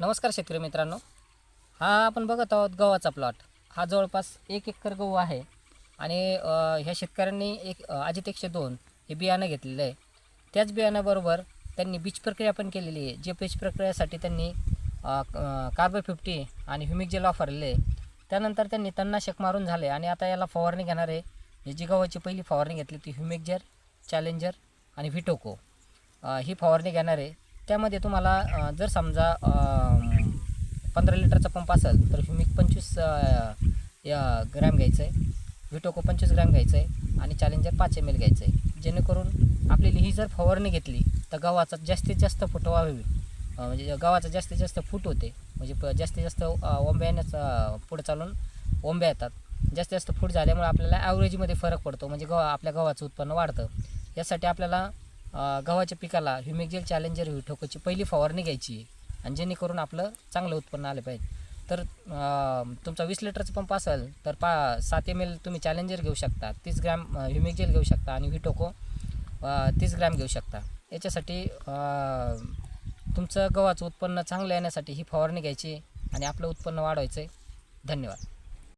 नमस्कार शेतकरी मित्रांनो. हा आपण बघत आहोत गव्हाचा प्लॉट हा जवळपास एक एकर गहू आहे आणि ह्या शेतकऱ्यांनी एक अजित एकशे दोन हे बियाणं घेतलेलं आहे. त्याच बियाण्याबरोबर त्यांनी बीज प्रक्रिया पण केलेली आहे. जे बीज प्रक्रियासाठी त्यांनी कार्बो फिफ्टी आणि ह्युमिक जेल वापरलेले आहे. त्यानंतर त्यांनी तन्नाशक मारून झाले आणि आता याला फवारणी घेणार आहे. ही जी गव्हाची पहिली फवारणी घेतली ती ह्युमिक जेल चॅलेंजर आणि व्हिटोको ही फवारणी घेणार आहे. त्यामध्ये तुम्हाला जर समजा पंधरा लिटरचा पंप असेल तर ह्युमिक पंचवीस या ग्रॅम घ्यायचं आहे व्हिटोको पंचवीस ग्रॅम घ्यायचं आहे आणि चॅलेंजर पाच एम एल घ्यायचं आहे जेणेकरून आपली ही जर फवारणी घेतली तर गव्हाचा जास्तीत जास्त फुटवा होईल म्हणजे गव्हाचा जास्तीत जास्त फूट होते. म्हणजे प जास्तीत जास्त ओंब्यानेच ओंब्या पुढे चालून ओंब्या येतात. जास्तीत जास्त फूट झाल्यामुळे आपल्याला ॲव्हरेजमध्ये फरक पडतो. म्हणजे गव्हा आपल्या गव्हाचं उत्पन्न वाढतं. यासाठी आपल्याला गव्हाच्या पिकाला ह्युमिक चॅलेंजर चॅलेंजर व्हिटोकोची पहिली फवारणी घ्यायची आणि जेणेकरून आपलं चांगलं उत्पन्न आलं पाहिजे. तर तुमचा वीस लिटरचा पंप असेल तर पा सात एम एल तुम्ही चॅलेंजर घेऊ शकता तीस ग्रॅम ह्युमिक जेल घेऊ शकता आणि व्हिटोको तीस ग्रॅम घेऊ शकता. याच्यासाठी तुमचं गव्हाचं उत्पन्न चांगलं येण्यासाठी ही फवारणी घ्यायची आणि आपलं उत्पन्न वाढवायचं आहे धन्यवाद.